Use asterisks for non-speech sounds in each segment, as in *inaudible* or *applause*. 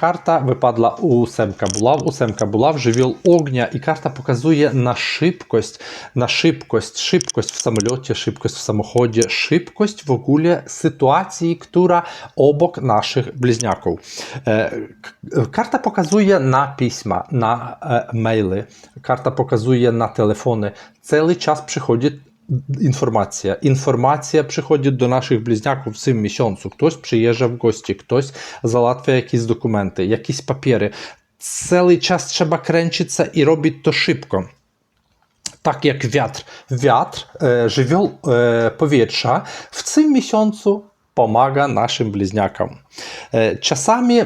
Karta wypadła ósemka buław. Ósemka buław, żywioł ognia i karta pokazuje na szybkość, na szybkość, szybkość w samolocie, szybkość w samochodzie, szybkość w ogóle sytuacji, która obok naszych bliźniaków. E, k- Karta pokazuje na pisma, na e, maile, karta pokazuje na telefony. Cały czas przychodzi informacja. Informacja przychodzi do naszych bliźniaków w tym miesiącu. Ktoś przyjeżdża w gości, ktoś załatwia jakieś dokumenty, jakieś papiery. Cały czas trzeba kręcić się i robić to szybko. Tak jak wiatr. Wiatr, e, żywioł e, powietrza w tym miesiącu pomaga naszym bliźniakom. E, Czasami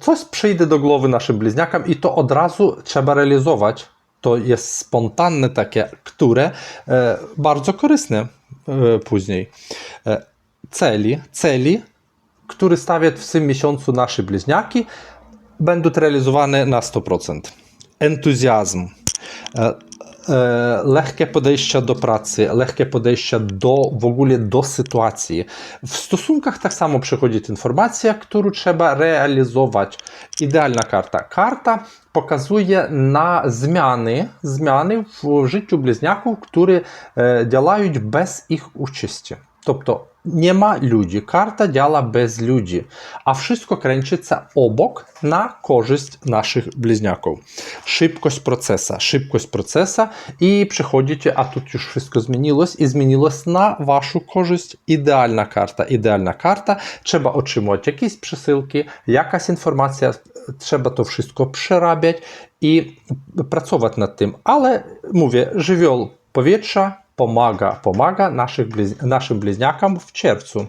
coś przyjdzie do głowy naszym bliźniakom i to od razu trzeba realizować. To jest spontanne takie, które e, bardzo korzystne e, później. E, Celi, celi, które stawiać w tym miesiącu nasze bliźniaki, będą realizowane na 100%. Entuzjazm, Е, легке подейще до праці, легке подейще до в до ситуації. В стосунках так само приходить інформація, яку треба реалізувати. Ідеальна карта. Карта показує на зміни, зміни в житті близняку, які е, ділають без їх участі. Тобто nie ma ludzi, karta działa bez ludzi, a wszystko kręcится obok na korzyść naszych bliźniaków. Szybkość procesa, szybkość procesa i przychodzicie, a тут już wszystko zmieniłось i zmieniłось na waszą korzyść. Idealna karta, idealna karta. Trzeba otrzymać jakieś przesyłki, jakaś informacja, trzeba to wszystko przerabiać i pracować nad tym. Ale mówię, żywioł powietrza pomaga, pomaga naszych bliź, naszym bliźniakom w czerwcu.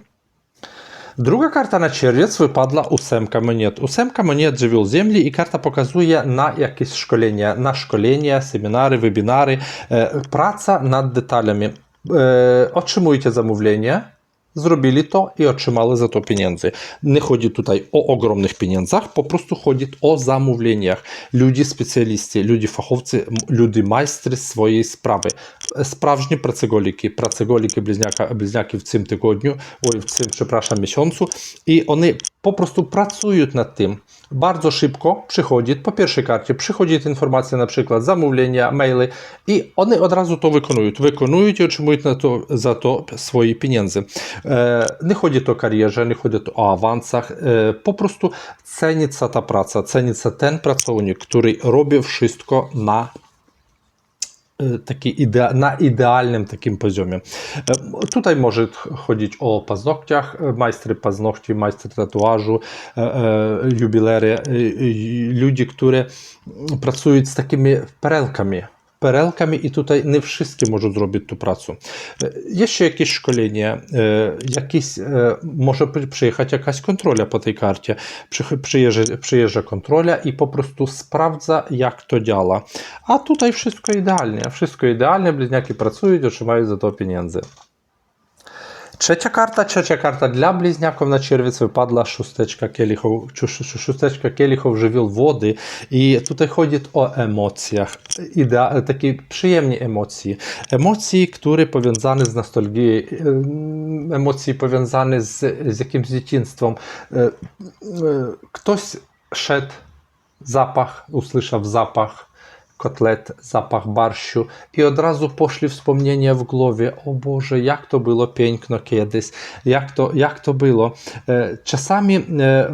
Druga karta na czerwiec wypadła ósemka monet. Ósemka monet żywioł ziemi i karta pokazuje na jakieś szkolenia, na szkolenia, seminary, webinary, e, praca nad detalami. Otrzymujcie zamówienie, Zrobili to i otrzymali za to pieniądze. Nie chodzi tutaj o ogromnych pieniądzach, po prostu chodzi o zamówieniach. Ludzie specjaliści, ludzie fachowcy, ludzie majstry swojej sprawy. Sprawdźni pracogoliki, pracogoliki bliźniaka, bliźniaki w tym tygodniu, oj, w tym, przepraszam, miesiącu i one po prostu pracują nad tym. Bardzo szybko przychodzi, po pierwszej karcie przychodzi informacja na przykład zamówienia, maile i one od razu to wykonują. Wykonują i otrzymują na to, za to swoje pieniądze. E, nie chodzi to o karierze, nie chodzi to o awansach. E, po prostu ceni się ta praca, ceni się ten pracownik, który robi wszystko na Е, такі іде... на ідеальним таким позіомі. Е, тут може ходити о пазногтях, е, майстри пазногті, майстри татуажу, юбілери, люди, які працюють з такими перелками e, e. Perełkami i tutaj nie wszystkie mogą zrobić tu pracę. E, Jeszcze jakieś szkolenie, e, jakieś, e, może przyjechać jakaś kontrola po tej karcie. Przyjeżdża, przyjeżdża kontrola i po prostu sprawdza, jak to działa. A tutaj wszystko idealnie. Wszystko idealnie, bliźniaki pracują otrzymają za to pieniądze. Czu- czu- szósteczka kielichów żywioł wody i tutaj chodzi o emocjach, idea, takie przyjemne emocje. Emocje, które powiązane z nostalgią, em, emocje powiązane z, z jakimś dzieciństwem. E, e, Ktoś szedł, zapach, usłyszał zapach, kotlet, zapach barszczu i od razu poszli wspomnienia w głowie, o Boże, jak to było piękno kiedyś, jak to, jak to było. E, Czasami e,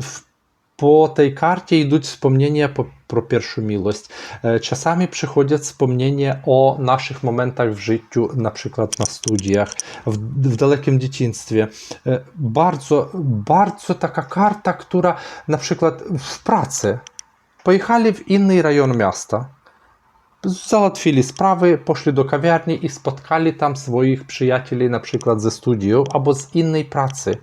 w, po tej karcie idą wspomnienia po, pierwszą miłość. E, Czasami przychodzą wspomnienia o naszych momentach w życiu, na przykład na studiach, w, dalekim dzieciństwie. E, Bardzo, bardzo taka karta, która na przykład w pracy pojechali w inny rejon miasta, załatwili sprawy, poszli do kawiarni i spotkali tam swoich przyjacieli, na przykład ze studiów albo z innej pracy.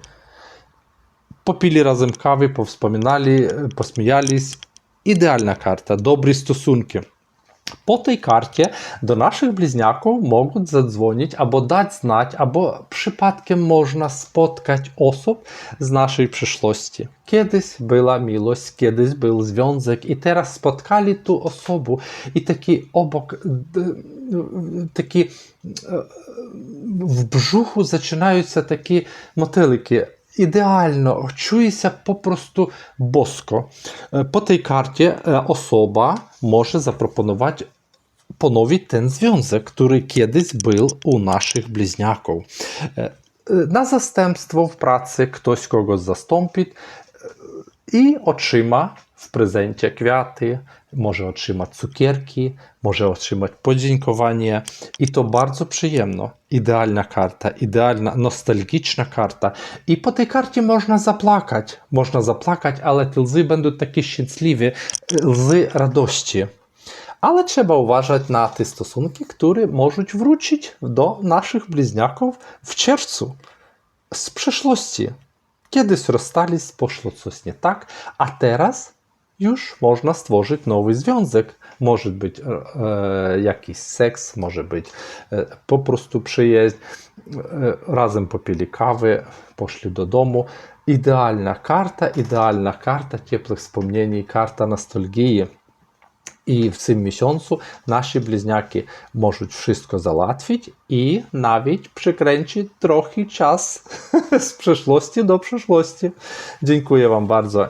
Popili razem kawy, powspominali, e, posmijali. Idealna karta, dobry stosunki. Albo przypadkiem można spotkać osób z naszej przeszłości. Kiedyś była miłość, kiedyś był związek i teraz spotkali tu osobę i taki obok, d- taki e, w brzuchu zaczynają się takie motyliki ідеально чується попросту боско. По тій карті особа може запропонувати поновить ten związek, który kiedyś był u naszych bliźniaków. Na zastępstwo w pracy ktoś kogoś zastąpi i otrzyma w prezencie kwiaty, może otrzymać cukierki, może otrzymać podziękowanie i to bardzo przyjemno. Idealna karta, idealna, nostalgiczna karta. I po tej karcie można zapłakać, można zapłakać, ale te łzy będą takie szczęśliwe, łzy radości. Ale trzeba uważać na te stosunki, które mogą wrócić do naszych bliźniaków w czerwcu z przeszłości. Kiedyś rozstali, poszło coś nie tak, a teraz już można stworzyć nowy związek. Może być e, jakiś seks, może być e, po prostu przyjeźdź, e, razem popili kawy, poszli do domu. Idealna karta, idealna karta ciepłych wspomnień, karta nostalgii. I w tym miesiącu nasi bliźniaki mogą wszystko załatwić i nawet przykręcić trochę czas *laughs* z przeszłości do przyszłości. Dziękuję Wam bardzo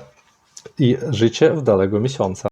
i życzę wdalego miesiąca.